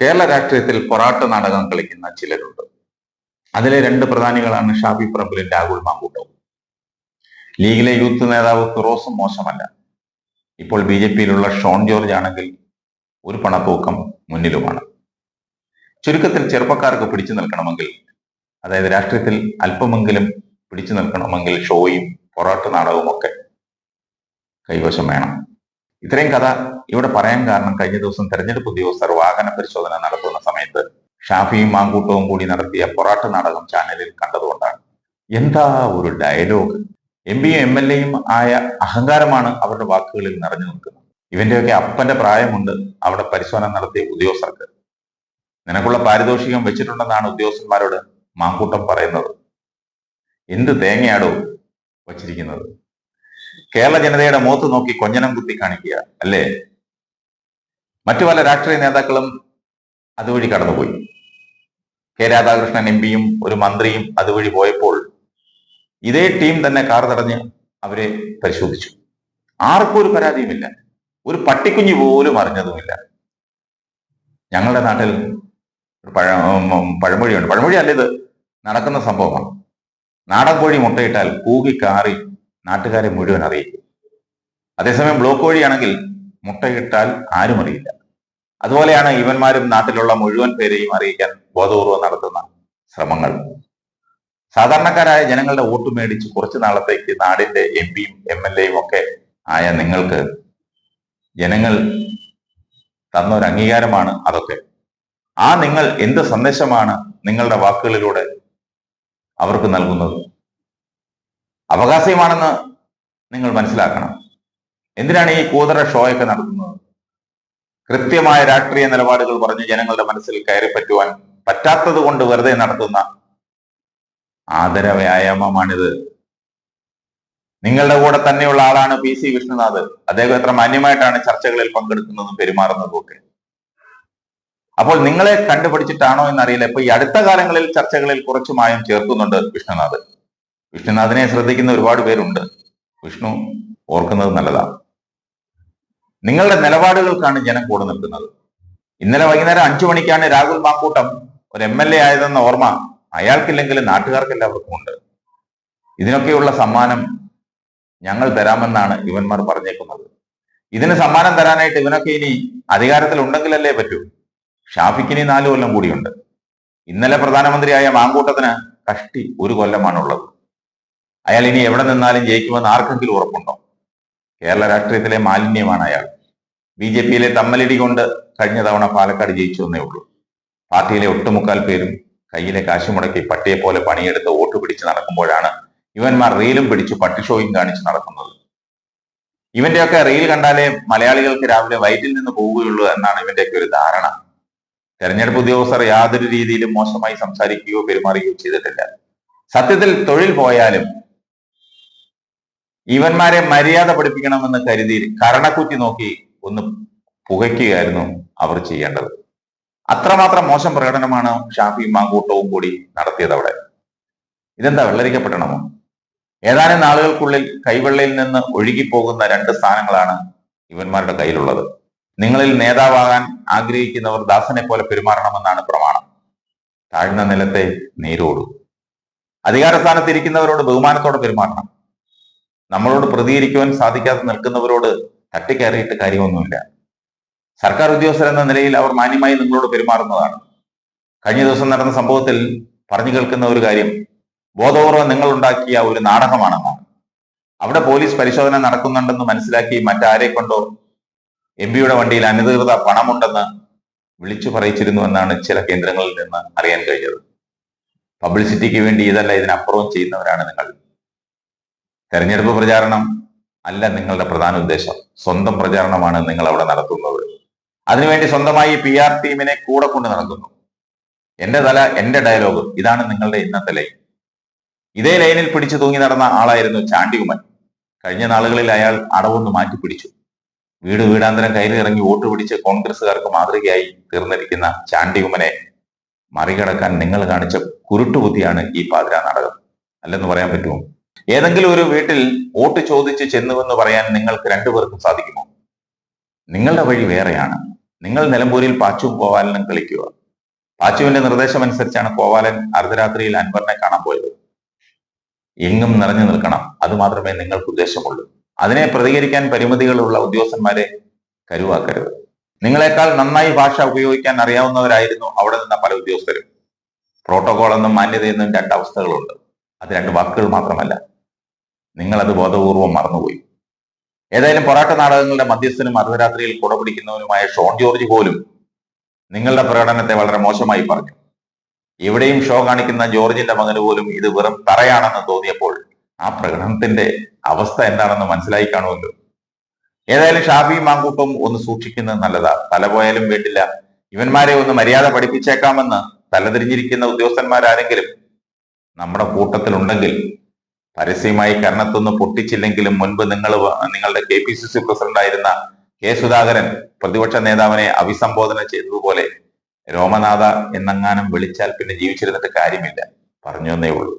കേരള രാഷ്ട്രീയത്തിൽ പൊറാട്ട് നാടകം കളിക്കുന്ന ചിലരുണ്ട്. അതിലെ രണ്ട് പ്രധാനികളാണ് ഷാഫി പ്രബുലും രാഹുൽ മാങ്കൂട്ടവും. ലീഗിലെ യൂത്ത് നേതാവ് ഫിറോസും മോശമല്ല. ഇപ്പോൾ ബി ജെ പിയിലുള്ള ഷോൺ ജോർജ് ആണെങ്കിൽ ഒരു പണപ്പൂക്കം മുന്നിലുമാണ്. ചുരുക്കത്തിൽ ചെറുപ്പക്കാർക്ക് പിടിച്ചു നിൽക്കണമെങ്കിൽ അതായത് രാഷ്ട്രീയത്തിൽ അല്പമെങ്കിലും പിടിച്ചു നിൽക്കണമെങ്കിൽ ഷോയും പൊറാട്ട് നാടകവും ഒക്കെ കൈവശം വേണം. ഇത്രയും കഥ ഇവിടെ പറയാൻ കാരണം കഴിഞ്ഞ ദിവസം തെരഞ്ഞെടുപ്പ് ഉദ്യോഗസ്ഥർ വാഹന പരിശോധന നടത്തുന്ന സമയത്ത് ഷാഫിയും മാങ്കൂട്ടവും കൂടി നടത്തിയ പൊറാട്ട് നാടകം ചാനലിൽ കണ്ടതുകൊണ്ടാണ്. എന്താ ഒരു ഡയലോഗ് എം പിയും എം എൽ എയും ആയ അഹങ്കാരമാണ് അവരുടെ വാക്കുകളിൽ നിറഞ്ഞു നിൽക്കുന്നത്. ഇവന്റെയൊക്കെ അപ്പന്റെ പ്രായമുണ്ട് അവിടെ പരിശോധന നടത്തിയ ഉദ്യോഗസ്ഥർക്ക്. നിനക്കുള്ള പാരിതോഷികം വെച്ചിട്ടുണ്ടെന്നാണ് ഉദ്യോഗസ്ഥന്മാരോട് മാങ്കൂട്ടം പറയുന്നത്. എന്ത് തേങ്ങയാടോ വച്ചിരിക്കുന്നത്? കേരള ജനതയുടെ മുഖത്ത് നോക്കി കൊഞ്ഞനം കുത്തി കാണിക്കുക അല്ലേ? മറ്റു പല രാഷ്ട്രീയ നേതാക്കളും അതുവഴി കടന്നുപോയി. കെ രാധാകൃഷ്ണൻ എം പിയും ഒരു മന്ത്രിയും അതുവഴി പോയപ്പോൾ ഇതേ ടീം തന്നെ കാർ തടഞ്ഞ് അവരെ പരിശോധിച്ചു. ആർക്കും ഒരു പരാതിയുമില്ല. ഒരു പട്ടിക്കുഞ്ഞു പോലും അറിഞ്ഞതുമില്ല. ഞങ്ങളുടെ നാട്ടിൽ ഒരു പഴ പഴമൊഴിയുണ്ട്. പഴമൊഴി അല്ല ഇത്. നടക്കുന്ന സംഭവമാണ്. നാടൻ കോഴി മുട്ടയിട്ടാൽ കൂകി കാറി നാട്ടുകാരെ മുഴുവൻ അറിയിക്കും. അതേസമയം ബ്ലോക്ക് കോഴിയാണെങ്കിൽ മുട്ടയിട്ടാൽ ആരും അറിയില്ല. അതുപോലെയാണ് ഇവന്മാരും നാട്ടിലുള്ള മുഴുവൻ പേരെയും അറിയിക്കാൻ ബോധപൂർവം നടത്തുന്ന ശ്രമങ്ങൾ. സാധാരണക്കാരായ ജനങ്ങളുടെ വോട്ട് മേടിച്ച് കുറച്ചു നാളത്തേക്ക് നാടിന്റെ എം പിയും എം എൽ എയും ഒക്കെ ആയ നിങ്ങൾക്ക് ജനങ്ങൾ തന്ന ഒരു അംഗീകാരമാണ് അതൊക്കെ. ആ നിങ്ങൾ എന്ത് സന്ദേശമാണ് നിങ്ങളുടെ വാക്കുകളിലൂടെ അവർക്ക് നൽകുന്നത്? അവകാശമാണെന്ന് നിങ്ങൾ മനസ്സിലാക്കണം. എന്തിനാണ് ഈ കൂതറ ഷോയൊക്കെ നടത്തുന്നത്? കൃത്യമായ രാഷ്ട്രീയ നിലപാടുകൾ പറഞ്ഞ് ജനങ്ങളുടെ മനസ്സിൽ കയറി പറ്റുവാൻ പറ്റാത്തത് കൊണ്ട് വെറുതെ നടത്തുന്ന ആദര വ്യായാമമാണിത് നിങ്ങളുടെ കൂടെ തന്നെയുള്ള ആളാണ് പി സി വിഷ്ണുനാഥ്. അദ്ദേഹം എത്ര മാന്യമായിട്ടാണ് ചർച്ചകളിൽ പങ്കെടുക്കുന്നതും പെരുമാറുന്നതും ഒക്കെ അപ്പോൾ നിങ്ങളെ കണ്ടുപിടിച്ചിട്ടാണോ എന്നറിയില്ല. ഇപ്പൊ ഈ അടുത്ത കാലങ്ങളിൽ ചർച്ചകളിൽ കുറച്ചു മായം ചേർക്കുന്നുണ്ട് വിഷ്ണുനാഥ്. വിഷ്ണുനാഥിനെ ശ്രദ്ധിക്കുന്ന ഒരുപാട് പേരുണ്ട്. വിഷ്ണു ഓർക്കുന്നത് നല്ലതാണ്. നിങ്ങളുടെ നിലപാടുകൾക്കാണ് ജനം കൂടെ നിൽക്കുന്നത്. ഇന്നലെ വൈകുന്നേരം അഞ്ചു മണിക്കാണ് രാഹുൽ മാക്കൂട്ടം ഒരു എം എൽ എ ആയതെന്ന ഓർമ്മ അയാൾക്കില്ലെങ്കിലും നാട്ടുകാർക്ക് എല്ലാവർക്കും ഉണ്ട്. ഇതിനൊക്കെയുള്ള സമ്മാനം ഞങ്ങൾ തരാമെന്നാണ് ഇവന്മാർ പറഞ്ഞേക്കുന്നത്. ഇതിന് സമ്മാനം തരാനായിട്ട് ഇവനൊക്കെ ഇനി അധികാരത്തിൽ ഉണ്ടെങ്കിലല്ലേ പറ്റൂ? ഷാഫിക്കിനി നാല് കൊല്ലം കൂടിയുണ്ട്. ഇന്നലെ പ്രധാനമന്ത്രിയായ മാങ്കൂട്ടത്തിന് കഷ്ടി ഒരു കൊല്ലമാണുള്ളത്. അയാൾ ഇനി എവിടെ നിന്നാലും ജയിക്കുമെന്ന് ആർക്കെങ്കിലും ഉറപ്പുണ്ടോ? കേരള രാഷ്ട്രീയത്തിലെ മാലിന്യമാണ് അയാൾ. ബി ജെ പിയിലെ തമ്മലിടി കൊണ്ട് കഴിഞ്ഞ തവണ പാലക്കാട് ജയിച്ചു എന്നേ ഉള്ളൂ. പാർട്ടിയിലെ ഒട്ടുമുക്കാൽ പേരും കയ്യിലെ കാശ് മുടക്കി പട്ടിയെ പോലെ പണിയെടുത്ത് വോട്ട് പിടിച്ച് നടക്കുമ്പോഴാണ് ഇവന്മാർ റീലും പിടിച്ച് പട്ടിഷോയും കാണിച്ച് നടക്കുന്നത്. ഇവന്റെയൊക്കെ റീൽ കണ്ടാലേ മലയാളികൾക്ക് രാവിലെ വയറ്റിൽ നിന്ന് പോവുകയുള്ളൂ എന്നാണ് ഇവന്റെയൊക്കെ ഒരു ധാരണ. തെരഞ്ഞെടുപ്പ് ഉദ്യോഗസ്ഥർ യാതൊരു രീതിയിലും മോശമായി സംസാരിക്കുകയോ പെരുമാറുകയോ ചെയ്തിട്ടില്ല. സത്യത്തിൽ തൊഴിൽ പോയാലും ഇവന്മാരെ മര്യാദ പഠിപ്പിക്കണമെന്ന് കരുതി കരണക്കുറ്റി നോക്കി ഒന്ന് പുകയ്ക്കുകയായിരുന്നു അവർ ചെയ്യേണ്ടത്. അത്രമാത്രം മോശം പ്രകടനമാണ് ഷാഫിയും മാങ്കൂട്ടവും കൂടി നടത്തിയത് അവിടെ. ഇതെന്താ വെള്ളരിക്കപ്പെട്ടണമോ? ഏതാനും നാളുകൾക്കുള്ളിൽ കൈവെള്ളയിൽ നിന്ന് ഒഴുകിപ്പോകുന്ന രണ്ട് സ്ഥാനങ്ങളാണ് ഇവന്മാരുടെ കയ്യിലുള്ളത്. നിങ്ങളിൽ നേതാവാകാൻ ആഗ്രഹിക്കുന്നവർ ദാസനെ പോലെ പെരുമാറണമെന്നാണ് പ്രമാണം. താഴ്ന്ന നിലത്തെ നേരോടു. അധികാര സ്ഥാനത്ത് ഇരിക്കുന്നവരോട് ബഹുമാനത്തോടെ പെരുമാറണം. നമ്മളോട് പ്രതികരിക്കുവാൻ സാധിക്കാതെ നിൽക്കുന്നവരോട് തട്ടിക്കയറിയിട്ട് കാര്യമൊന്നുമില്ല. സർക്കാർ ഉദ്യോഗസ്ഥർ എന്ന നിലയിൽ അവർ മാന്യമായി നിങ്ങളോട് പെരുമാറുന്നതാണ്. കഴിഞ്ഞ ദിവസം നടന്ന സംഭവത്തിൽ പറഞ്ഞു കേൾക്കുന്ന ഒരു കാര്യം ബോധപൂർവം നിങ്ങൾ ഉണ്ടാക്കിയ ഒരു നാടകമാണെന്നാണ്. അവിടെ പോലീസ് പരിശോധന നടക്കുന്നുണ്ടെന്ന് മനസ്സിലാക്കി മറ്റാരെ കൊണ്ടോ എം പിയുടെ വണ്ടിയിൽ അനധികൃത പണമുണ്ടെന്ന് വിളിച്ചു പറയിച്ചിരുന്നു എന്നാണ് ചില കേന്ദ്രങ്ങളിൽ നിന്ന് അറിയാൻ കഴിഞ്ഞത്. പബ്ലിസിറ്റിക്ക് വേണ്ടി ഇതല്ല ഇതിനപ്പുറവും ചെയ്യുന്നവരാണ് നിങ്ങൾ. തെരഞ്ഞെടുപ്പ് പ്രചാരണം അല്ല നിങ്ങളുടെ പ്രധാന ഉദ്ദേശം. സ്വന്തം പ്രചാരണമാണ് നിങ്ങൾ അവിടെ നടത്തുന്നത്. അതിനുവേണ്ടി സ്വന്തമായി പി ആർ ടീമിനെ കൂടെ കൊണ്ട് നടക്കുന്നു. എന്റെ തല എന്റെ ഡയലോഗ് ഇതാണ് നിങ്ങളുടെ ഇന്നത്തെ ലൈൻ ഇതേ ലൈനിൽ പിടിച്ചു തൂങ്ങി നടന്ന ആളായിരുന്നു ചാണ്ടികുമൻ. കഴിഞ്ഞ നാളുകളിൽ അയാൾ അടവൊന്ന് മാറ്റി പിടിച്ചു. വീട് വീടാന്തരം കയറി ഇറങ്ങി വോട്ട് പിടിച്ച് കോൺഗ്രസുകാർക്ക് മാതൃകയായി തീർന്നിരിക്കുന്ന ചാണ്ടികുമനെ മറികടക്കാൻ നിങ്ങൾ കാണിച്ച കുരുട്ടുബുദ്ധിയാണ് ഈ പാതിര നാടകം. അല്ലെന്ന് പറയാൻ പറ്റുമോ? ഏതെങ്കിലും ഒരു വീട്ടിൽ വോട്ട് ചോദിച്ച് ചെന്നുവെന്ന് പറയാൻ നിങ്ങൾക്ക് രണ്ടുപേർക്കും സാധിക്കുമോ? നിങ്ങളുടെ വഴി വേറെയാണ്. നിങ്ങൾ നിലമ്പൂരിൽ പാച്ചുവും കോവാലനും കളിക്കുക. പാച്ചുവിന്റെ നിർദ്ദേശം അനുസരിച്ചാണ് കോവാലൻ അർദ്ധരാത്രിയിൽ അൻവറിനെ കാണാൻ പോയത്. എങ്ങും നിറഞ്ഞു നിൽക്കണം. അത് മാത്രമേ നിങ്ങൾക്ക് ഉദ്ദേശമുള്ളൂ. അതിനെ പ്രതികരിക്കാൻ പരിമിതികളുള്ള ഉദ്യോഗസ്ഥന്മാരെ കരുവാക്കരുത്. നിങ്ങളെക്കാൾ നന്നായി ഭാഷ ഉപയോഗിക്കാൻ അറിയാവുന്നവരായിരുന്നു അവിടെ നിന്ന പല ഉദ്യോഗസ്ഥരും. പ്രോട്ടോകോൾ എന്നും മാന്യതയെന്നും രണ്ട് അവസ്ഥകളുണ്ട്. അത് രണ്ട് വാക്കുകൾ മാത്രമല്ല. നിങ്ങളത് ബോധപൂർവം മറന്നുപോയി. ഏതായാലും പൊറാട്ട നാടകങ്ങളുടെ മധ്യസ്ഥനും അർദ്ധരാത്രിയിൽ കുട പിടിക്കുന്നവനുമായ ഷോൺ ജോർജ് പോലും നിങ്ങളുടെ പ്രകടനത്തെ വളരെ മോശമായി പറഞ്ഞു. എവിടെയും ഷോ കാണിക്കുന്ന ജോർജിന്റെ മകന് പോലും ഇത് വെറും തറയാണെന്ന് തോന്നിയപ്പോൾ ആ പ്രകടനത്തിന്റെ അവസ്ഥ എന്താണെന്ന് മനസ്സിലായി കാണുമല്ലോ. ഏതായാലും ഷാഫി മാങ്കൂട്ടും ഒന്ന് സൂക്ഷിക്കുന്നത് നല്ലതാ. തല പോയാലും വേണ്ടില്ല. ഇവന്മാരെ ഒന്ന് മര്യാദ പഠിപ്പിച്ചേക്കാമെന്ന് തലതിരിഞ്ഞിരിക്കുന്ന ഉദ്യോഗസ്ഥന്മാരാരെങ്കിലും നമ്മുടെ കൂട്ടത്തിലുണ്ടെങ്കിൽ പരസ്യമായി കരണത്തൊന്ന് പൊട്ടിച്ചില്ലെങ്കിലും മുൻപ് നിങ്ങൾ നിങ്ങളുടെ K P C C president ആയിരുന്ന കെ സുധാകരൻ പ്രതിപക്ഷ നേതാവിനെ അഭിസംബോധന ചെയ്തതുപോലെ രോമനാഥ എന്നെങ്ങാനും വിളിച്ചാൽ പിന്നെ ജീവിച്ചിരുന്നിട്ട് കാര്യമില്ല. പറഞ്ഞു എന്നേ ഉള്ളൂ.